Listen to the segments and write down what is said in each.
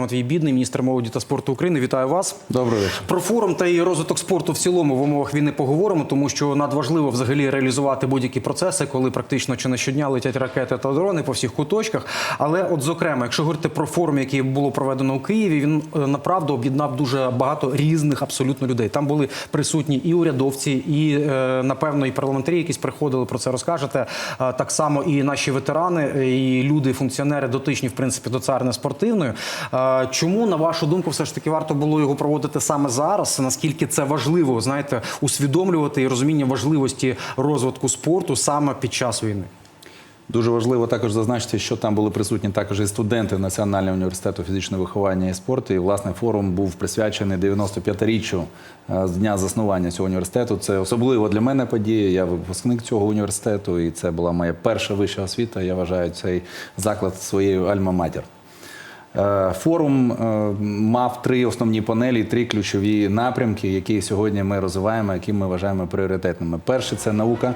Матвій Бідний, міністр молоді та спорту України. Вітаю вас. Добрий вечір. Про форум та і розвиток спорту в цілому в умовах війни поговоримо, тому що надважливо взагалі реалізувати будь-які процеси, коли практично чи не щодня летять ракети та дрони по всіх куточках. Але, от зокрема, якщо говорити про форум, який було проведено у Києві, він е, направду об'єднав дуже багато різних абсолютно людей. Там були присутні і урядовці, і е, напевно і парламентарі, якісь приходили про це розкажете. Е, Так само і наші ветерани, і люди, функціонери дотичні в принципі до царини спортивної. Чому на вашу думку, все ж таки варто було його проводити саме зараз? Наскільки це важливо, знаєте, усвідомлювати і розуміння важливості розвитку спорту саме під час війни? Дуже важливо також зазначити, що там були присутні також і студенти Національного університету фізичного виховання і спорту. І власне форум був присвячений 95-річчю е, з дня заснування цього університету. Це особливо для мене подія. Я випускник цього університету, і це була моя перша вища освіта. Я вважаю цей заклад своєю альма-матір. Е, Форум е, мав три основні панелі, три ключові напрямки, які сьогодні ми розвиваємо, які ми вважаємо пріоритетними. Перше це наука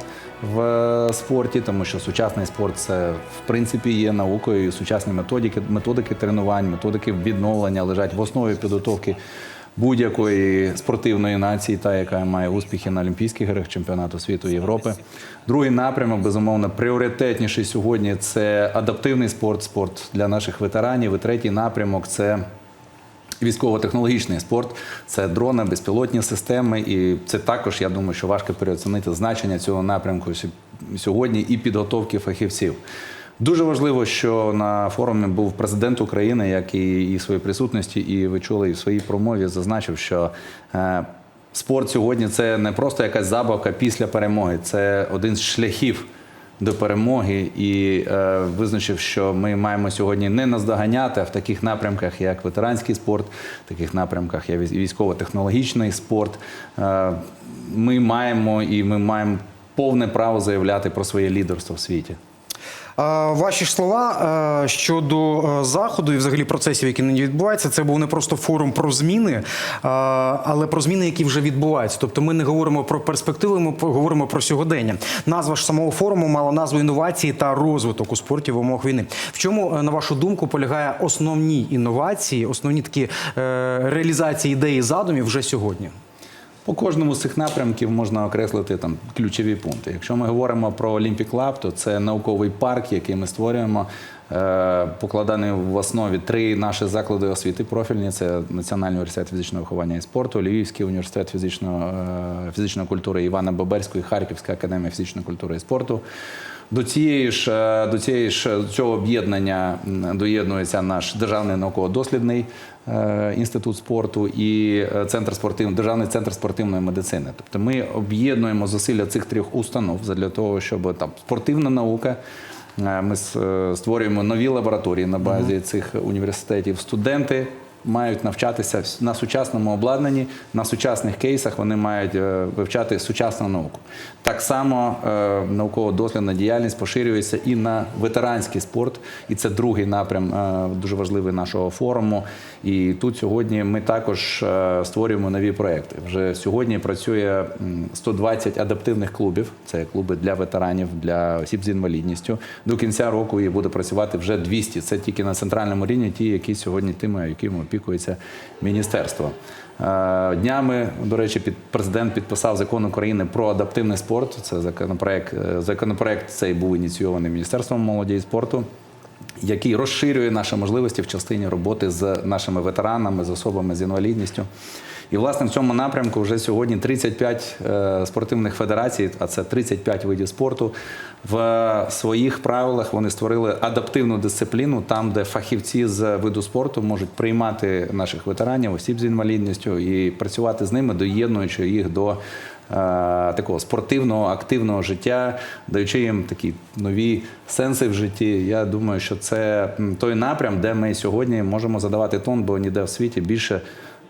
в е, спорті, тому що сучасний спорт це в принципі є наукою. і Сучасні методики, методики тренувань, методики відновлення лежать в основі підготовки будь-якої спортивної нації, та яка має успіхи на Олімпійських іграх, чемпіонату світу Європи. Другий напрямок, безумовно, пріоритетніший сьогодні це адаптивний спорт, спорт для наших ветеранів. І третій напрямок це. Військово-технологічний спорт це дрони, безпілотні системи, і це також, я думаю, що важко переоцінити значення цього напрямку сьогодні і підготовки фахівців. Дуже важливо, що на форумі був президент України, який і в своїй присутності, і ви чули і в своїй промові зазначив, що е, спорт сьогодні це не просто якась забавка після перемоги, це один з шляхів до перемоги і е, визначив, що ми маємо сьогодні не наздоганяти а в таких напрямках, як ветеранський спорт, в таких напрямках як військово-технологічний спорт. Е, ми маємо і ми маємо повне право заявляти про своє лідерство в світі. Ваші ж слова е, щодо е, заходу і взагалі процесів, які нині відбуваються, це був не просто форум про зміни, е, але про зміни, які вже відбуваються. Тобто, ми не говоримо про перспективи, ми говоримо про сьогодення. Назва ж самого форуму мала назву інновації та розвиток у спорті в умовах війни. В чому, на вашу думку, полягає основні інновації, основні такі реалізації ідеї задумів вже сьогодні? По кожному з цих напрямків можна окреслити там ключові пункти. Якщо ми говоримо про Olympic Lab, то це науковий парк, який ми створюємо. е, Покладений в основі три наші заклади освіти профільні: це Національний університет фізичного виховання і спорту, Львівський університет фізичного, е, фізичної культури Івана Боберського і Харківська академія фізичної культури і спорту. До цієї ж е, до цієї ж цього об'єднання доєднується наш державний науково-дослідний е, інститут спорту і е, центр спортив, державний центр спортивної медицини. Тобто ми об'єднуємо зусилля цих трьох установ для того, щоб там спортивна наука. е, Ми е, створюємо нові лабораторії на базі цих університетів. Студенти мають навчатися на сучасному обладнанні, на сучасних кейсах. Вони мають е, вивчати сучасну науку. Так само е, науково-дослідна діяльність поширюється і на ветеранський спорт, і це другий напрям е, дуже важливий нашого форуму. І тут сьогодні ми також створюємо нові проекти. Вже сьогодні працює м, 120 адаптивних клубів. Це клуби для ветеранів, для осіб з інвалідністю. До кінця року і буде працювати вже 200. Це тільки на центральному рівні, ті, які сьогодні тими, якими опікується міністерство. Е, Днями, до речі, під президент підписав закон України про адаптивний спорт. Це законопроект. е, Законопроект цей був ініційований міністерством молоді і спорту який розширює наші можливості в частині роботи з нашими ветеранами, з особами з інвалідністю. І, власне, в цьому напрямку вже сьогодні 35 е, спортивних федерацій, а це 35 видів спорту. В своїх правилах вони створили адаптивну дисципліну, там, де фахівці з виду спорту можуть приймати наших ветеранів, осіб з інвалідністю і працювати з ними, доєднуючи їх до е, такого спортивного, активного життя, даючи їм такі нові сенси в житті. Я думаю, що це той напрям, де ми сьогодні можемо задавати тон, бо ніде в світі більше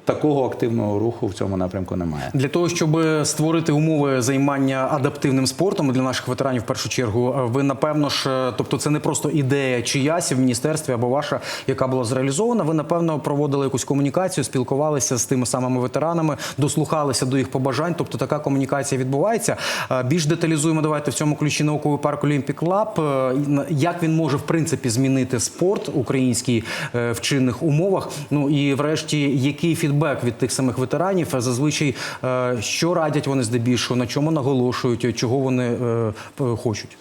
такого активного руху в цьому напрямку немає. Для того, щоб створити умови займання адаптивним спортом для наших ветеранів, в першу чергу, ви напевно ж, е, тобто це не просто ідея чиясь в міністерстві або ваша, яка була зреалізована. Ви напевно проводили якусь комунікацію, спілкувалися з тими самими ветеранами, дослухалися до їх побажань. Тобто така комунікація відбувається. Е, Більш деталізуємо давайте в цьому ключі науковий парк Олімпік Лаб. Як він може в принципі змінити спорт український е, в чинних умовах? Ну і врешті, який фідбек від тих самих ветеранів? Е, Зазвичай е, що радять вони здебільшого, на чому наголошують, чого вони е, хочуть?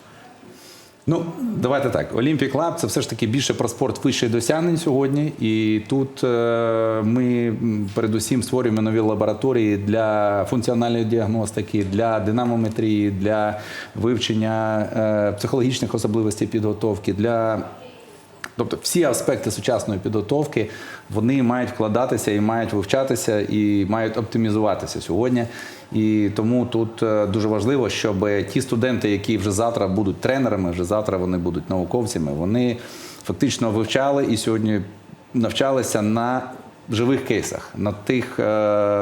Ну, давайте так. Олімпік Лаб це все ж таки більше про спорт вищих досягнень сьогодні. І тут е, ми передусім створюємо нові лабораторії для функціональної діагностики, для динамометрії, для вивчення е, психологічних особливостей підготовки, для Тобто всі аспекти сучасної підготовки вони мають вкладатися і мають вивчатися і мають оптимізуватися сьогодні. І тому тут е, дуже важливо, щоб ті студенти, які вже завтра будуть тренерами, вже завтра вони будуть науковцями, вони фактично вивчали і сьогодні навчалися на живих кейсах, на тих е,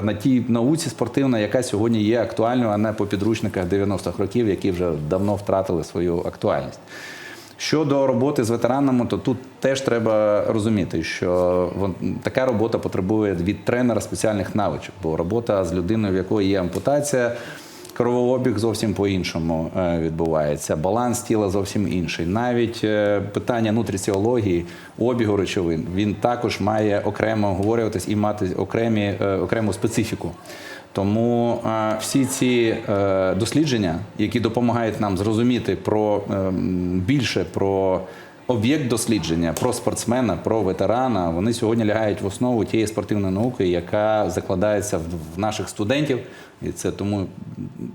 на тій науці спортивній, яка сьогодні є актуальною, а не по підручниках 90-х років, які вже давно втратили свою актуальність. Щодо роботи з ветеранами, то тут теж треба розуміти, що вон- така робота потребує від тренера спеціальних навичок, бо робота з людиною, в якої є ампутація, кровообіг зовсім по-іншому е, відбувається, баланс тіла зовсім інший. Навіть е, питання нутриціології, обігу речовин, він також має окремо оговорюватись і мати окремі, е, окрему специфіку. Тому е, всі ці е, дослідження, які допомагають нам зрозуміти про е, більше про об'єкт дослідження, про спортсмена, про ветерана, вони сьогодні лягають в основу тієї спортивної науки, яка закладається в, в наших студентів. І це тому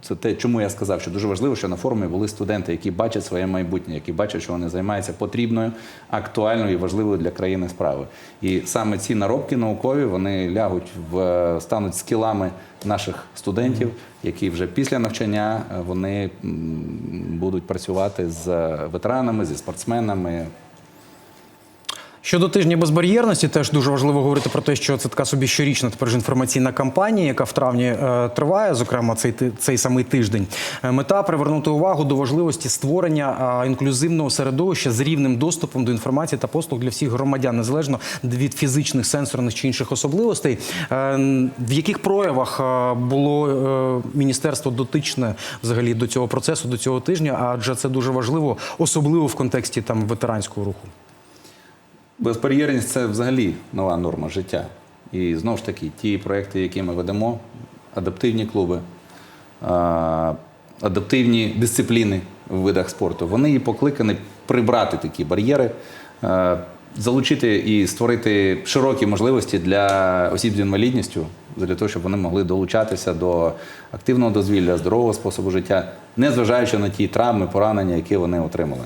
це те, чому я сказав, що дуже важливо, що на форумі були студенти, які бачать своє майбутнє, які бачать, що вони займаються потрібною, актуальною і важливою для країни справою. І саме ці наробки наукові вони лягуть в стануть скілами наших студентів, які вже після навчання е, вони будуть працювати з ветеранами, зі спортсменами, Щодо тижня безбар'єрності, теж дуже важливо говорити про те, що це така собі щорічна тепер ж інформаційна кампанія, яка в травні е, триває, зокрема цей цей самий тиждень. Е, Мета привернути увагу до важливості створення е, інклюзивного середовища з рівнем доступом до інформації та послуг для всіх громадян, незалежно від фізичних, сенсорних чи інших особливостей. Е, В яких проявах е, було е, міністерство дотичне взагалі до цього процесу, до цього тижня? Адже це дуже важливо, особливо в контексті там ветеранського руху. Безбар'єрність це взагалі нова норма життя. І знову ж таки, ті проекти, які ми ведемо, адаптивні клуби, адаптивні дисципліни в видах спорту, вони і покликані прибрати такі бар'єри, залучити і створити широкі можливості для осіб з інвалідністю, для того, щоб вони могли долучатися до активного дозвілля, здорового способу життя, незважаючи на ті травми, поранення, які вони отримали.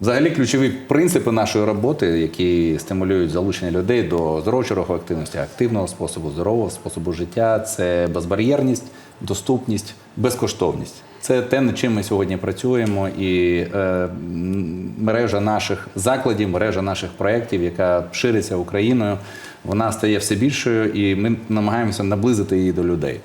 Взагалі, ключові принципи нашої роботи, які стимулюють залучення людей до здорового активності, активного способу, здорового способу життя це безбар'єрність, доступність, безкоштовність. Це те, над чим ми сьогодні працюємо, і е, мережа наших закладів, мережа наших проєктів, яка шириться Україною, вона стає все більшою, і ми намагаємося наблизити її до людей.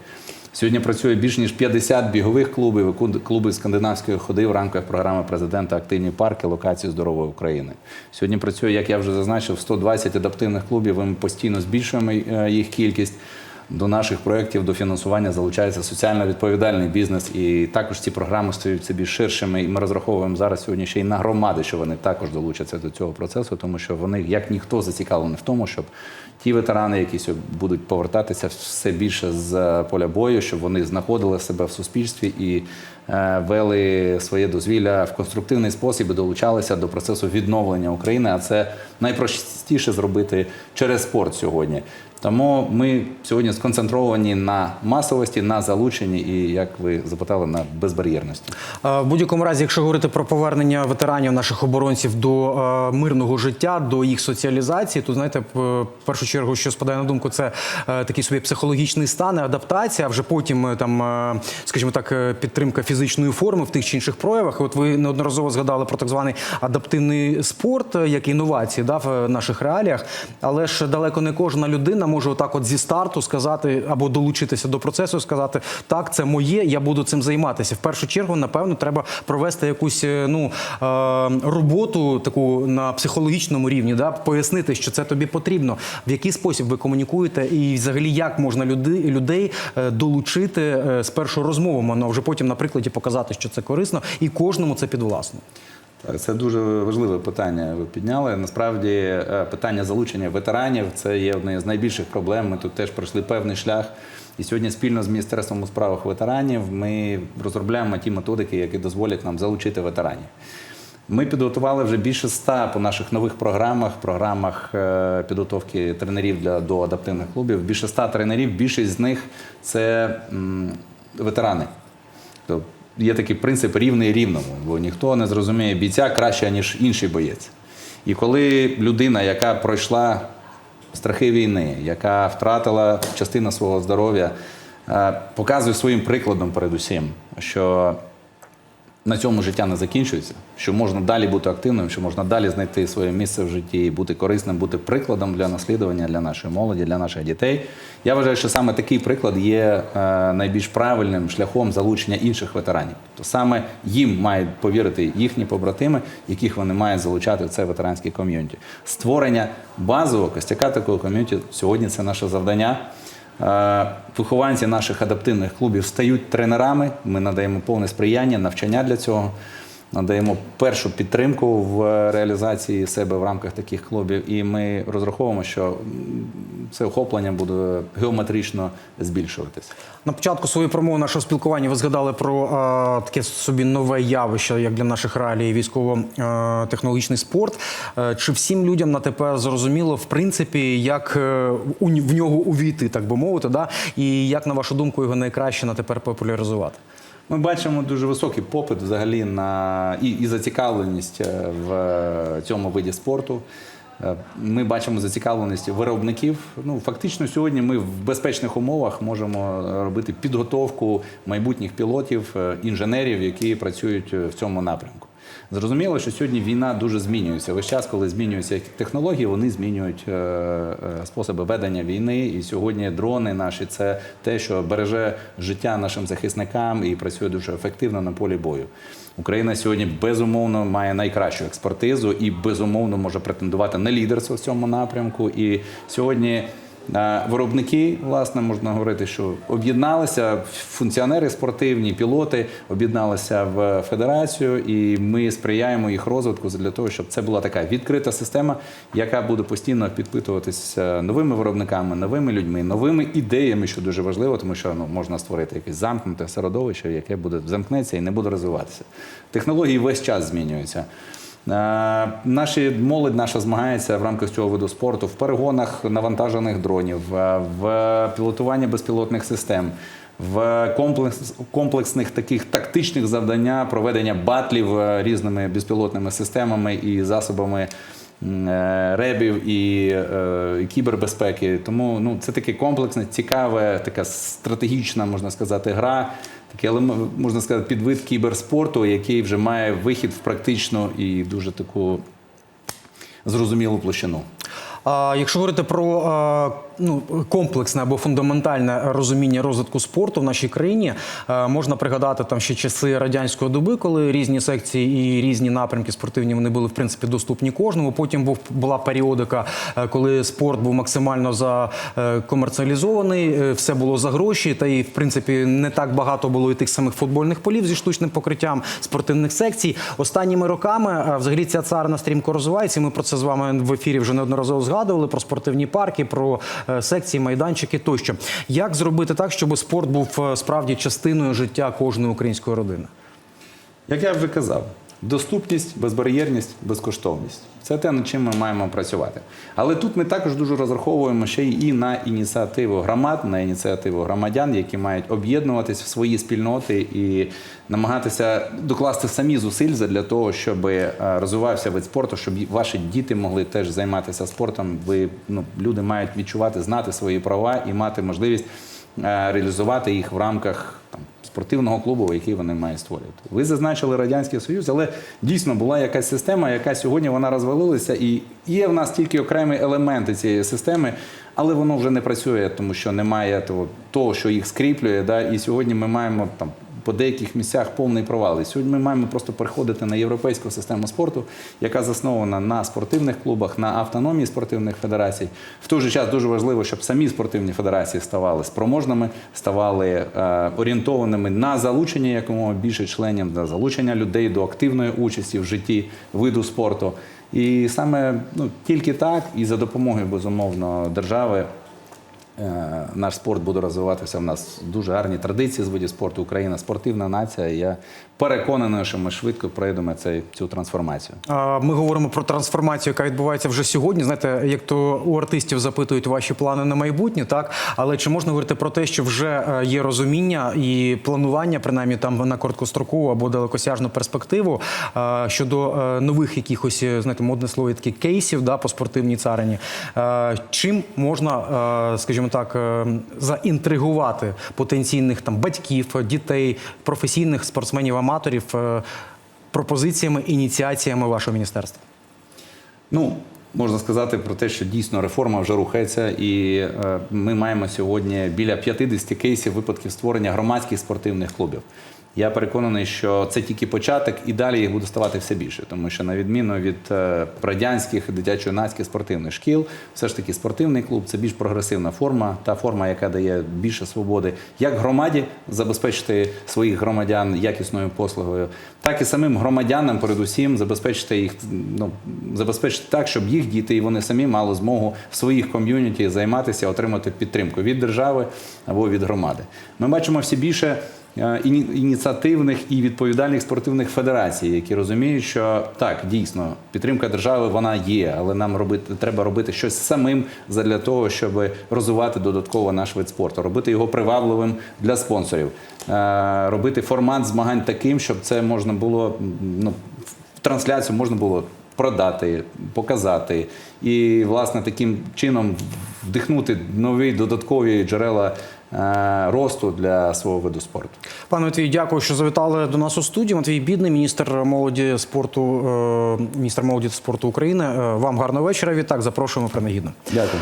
Сьогодні працює більш ніж 50 бігових клубів, клуби скандинавської ходи в рамках програми президента Активні парки локації здорової України. Сьогодні працює, як я вже зазначив, 120 адаптивних клубів. Ми постійно збільшуємо е, їх кількість. До наших проєктів до фінансування залучається соціально відповідальний бізнес, і також ці програми стають собі ширшими. І ми розраховуємо зараз сьогодні ще й на громади, що вони також долучаться до цього процесу, тому що вони як ніхто зацікавлені в тому, щоб ті ветерани, які будуть повертатися все більше з поля бою, щоб вони знаходили себе в суспільстві і е, вели своє дозвілля в конструктивний спосіб і долучалися до процесу відновлення України. А це найпростіше зробити через спорт сьогодні. Тому ми сьогодні сконцентровані на масовості, на залученні і, як ви запитали, на безбар'єрності. В будь-якому разі, якщо говорити про повернення ветеранів наших оборонців до е, мирного життя, до їх соціалізації, то знаєте, в першу чергу, що спадає на думку, це е, такий собі психологічний стан, адаптація. А вже потім е, там, скажімо так, підтримка фізичної форми в тих чи інших проявах. От ви неодноразово згадали про так званий адаптивний спорт, як інновації да, в наших реаліях. Але ж далеко не кожна людина може отак от зі старту сказати або долучитися до процесу, сказати так, це моє, я буду цим займатися. В першу чергу, напевно, треба провести якусь е, ну е, роботу таку на психологічному рівні, да, пояснити, що це тобі потрібно, в який спосіб ви комунікуєте, і взагалі як можна людей е, долучити е, спершу розмовами, а вже потім на прикладі показати, що це корисно, і кожному це підвласно. Це дуже важливе питання. Ви підняли. Насправді, е, питання залучення ветеранів це є одне з найбільших проблем. Ми тут теж пройшли певний шлях. І сьогодні спільно з міністерством у справах ветеранів ми розробляємо ті методики, які дозволять нам залучити ветеранів. Ми підготували вже більше ста по наших нових програмах, програмах е, підготовки тренерів для до адаптивних клубів. Більше ста тренерів. Більшість з них це м, ветерани. Є такий принцип рівний рівному, бо ніхто не зрозуміє бійця краще, ніж інший боєць. І коли людина, яка пройшла страхи війни, яка втратила частину свого здоров'я, е, показує своїм прикладом передусім, що на цьому життя не закінчується, що можна далі бути активним, що можна далі знайти своє місце в житті, бути корисним, бути прикладом для наслідування для нашої молоді, для наших дітей. Я вважаю, що саме такий приклад є е, найбільш правильним шляхом залучення інших ветеранів. То саме їм мають повірити їхні побратими, яких вони мають залучати в це ветеранське ком'юніті. Створення базового костяка такого ком'юніті сьогодні це наше завдання. Е, Вихованці наших адаптивних клубів стають тренерами. Ми надаємо повне сприяння, навчання для цього. Надаємо першу підтримку в реалізації себе в рамках таких клубів, і ми розраховуємо, що це охоплення буде геометрично збільшуватися. На початку своєї промови нашого спілкування ви згадали про е, таке собі нове явище, як для наших реалій, військово-технологічний спорт. Е, чи всім людям на тепер зрозуміло, в принципі, як е, у, в нього увійти, так би мовити, да? і як, на вашу думку, його найкраще на тепер популяризувати? Ми бачимо дуже високий попит взагалі на і, і зацікавленість е, в е, цьому виді спорту. Е, Ми бачимо зацікавленість виробників. Ну фактично сьогодні ми в безпечних умовах можемо робити підготовку майбутніх пілотів, інженерів, які працюють в цьому напрямку. Зрозуміло, що сьогодні війна дуже змінюється. Весь час, коли змінюються технології, вони змінюють е, е, способи ведення війни. І сьогодні дрони наші це те, що береже життя нашим захисникам і працює дуже ефективно на полі бою. Україна сьогодні безумовно має найкращу експертизу і безумовно може претендувати на лідерство в цьому напрямку. І сьогодні. Виробники, власне, можна говорити, що об'єдналися функціонери спортивні, пілоти об'єдналися в федерацію, і ми сприяємо їх розвитку для того, щоб це була така відкрита система, яка буде постійно підпитуватися новими виробниками, новими людьми, новими ідеями, що дуже важливо, тому що ну можна створити якесь замкнуте середовище, яке буде замкнеться і не буде розвиватися. Технології весь час змінюються. Е, Наші молодь наша змагається в рамках цього виду спорту в перегонах навантажених дронів, е, в пілотуванні безпілотних систем, в комплекс, комплексних таких тактичних завдання проведення батлів е, різними безпілотними системами і засобами ребів і, і кібербезпеки. Тому ну, це таке комплексне, цікаве, така стратегічна, можна сказати, гра. Такий, але можна сказати, підвид кіберспорту, який вже має вихід в практичну і дуже таку зрозумілу площину. А якщо говорити про ну, комплексне або фундаментальне розуміння розвитку спорту в нашій країні, а, можна пригадати там ще часи радянської доби, коли різні секції і різні напрямки спортивні вони були в принципі доступні кожному. Потім був була періодика, е, коли спорт був максимально закомерціалізований, е, все було за гроші, та і в принципі не так багато було і тих самих футбольних полів зі штучним покриттям спортивних секцій. Останніми роками е, взагалі ця царина стрімко розвивається. Ми про це з вами в ефірі вже неодноразово згадували про спортивні парки, про е, секції, майданчики тощо. Як зробити так, щоб спорт був е, справді частиною життя кожної української родини? Як я вже казав, доступність, безбар'єрність, безкоштовність це те, над чим ми маємо працювати. Але тут ми також дуже розраховуємо ще й на ініціативу громад, на ініціативу громадян, які мають об'єднуватись в свої спільноти і намагатися докласти самі зусиль для того, щоб е, розвивався вид спорту, щоб ваші діти могли теж займатися спортом. Ви ну, люди мають відчувати, знати свої права і мати можливість е, реалізувати їх в рамках там, спортивного клубу, який вони мають створювати. Ви зазначили радянський союз, але дійсно була якась система, яка сьогодні вона розвалилася, і є в нас тільки окремі елементи цієї системи. Але воно вже не працює, тому що немає того, що їх скріплює. Да? І сьогодні ми маємо там по деяких місцях повний провал. І сьогодні ми маємо просто переходити на європейську систему спорту, яка заснована на спортивних клубах, на автономії спортивних федерацій. В той же час дуже важливо, щоб самі спортивні федерації ставали спроможними, ставали е, орієнтованими на залучення якомога більше членів, на залучення людей до активної участі в житті виду спорту. І саме ну, тільки так, і за допомогою безумовно держави. Е, Наш спорт буде розвиватися. У нас дуже гарні традиції з видів спорту. Україна спортивна нація. Я переконаний, що ми швидко пройдемо цей, цю трансформацію. А, Ми говоримо про трансформацію, яка відбувається вже сьогодні. Знаєте, як то у артистів запитують ваші плани на майбутнє, так але чи можна говорити про те, що вже е, є розуміння і планування, принаймні там на короткострокову або далекосяжну перспективу е, щодо е, нових якихось знаєте, модне слово такі кейсів да, по спортивній царині? Чим можна, скажімо так, заінтригувати потенційних там батьків, дітей, професійних спортсменів-аматорів е, пропозиціями, ініціаціями вашого міністерства? Ну, можна сказати про те, що дійсно реформа вже рухається, і е, ми маємо сьогодні біля 50 кейсів випадків створення громадських спортивних клубів. Я переконаний, що це тільки початок, і далі їх буде ставати все більше, тому що на відміну від е, радянських дитячо-юнацьких спортивних шкіл, все ж таки спортивний клуб це більш прогресивна форма, та форма, яка дає більше свободи як громаді забезпечити своїх громадян якісною послугою, так і самим громадянам, передусім, забезпечити їх ну забезпечити так, щоб їх діти і вони самі мали змогу в своїх ком'юніті займатися, отримати підтримку від держави або від громади. Ми бачимо всі більше ініціативних і відповідальних спортивних федерацій, які розуміють, що так дійсно підтримка держави вона є, але нам робити треба робити щось самим для того, щоб розвивати додатково наш вид спорту, робити його привабливим для спонсорів, е, робити формат змагань таким, щоб це можна було ну, трансляцію можна було продати, показати і, власне, таким чином вдихнути нові додаткові джерела е, росту для свого виду спорту. Пане Матвій, дякую, що завітали до нас у студію. Матвій Бідний, міністр молоді спорту, е, міністр молоді та спорту України. Е, Вам гарного вечора. Відтак запрошуємо принагідно. Дякую.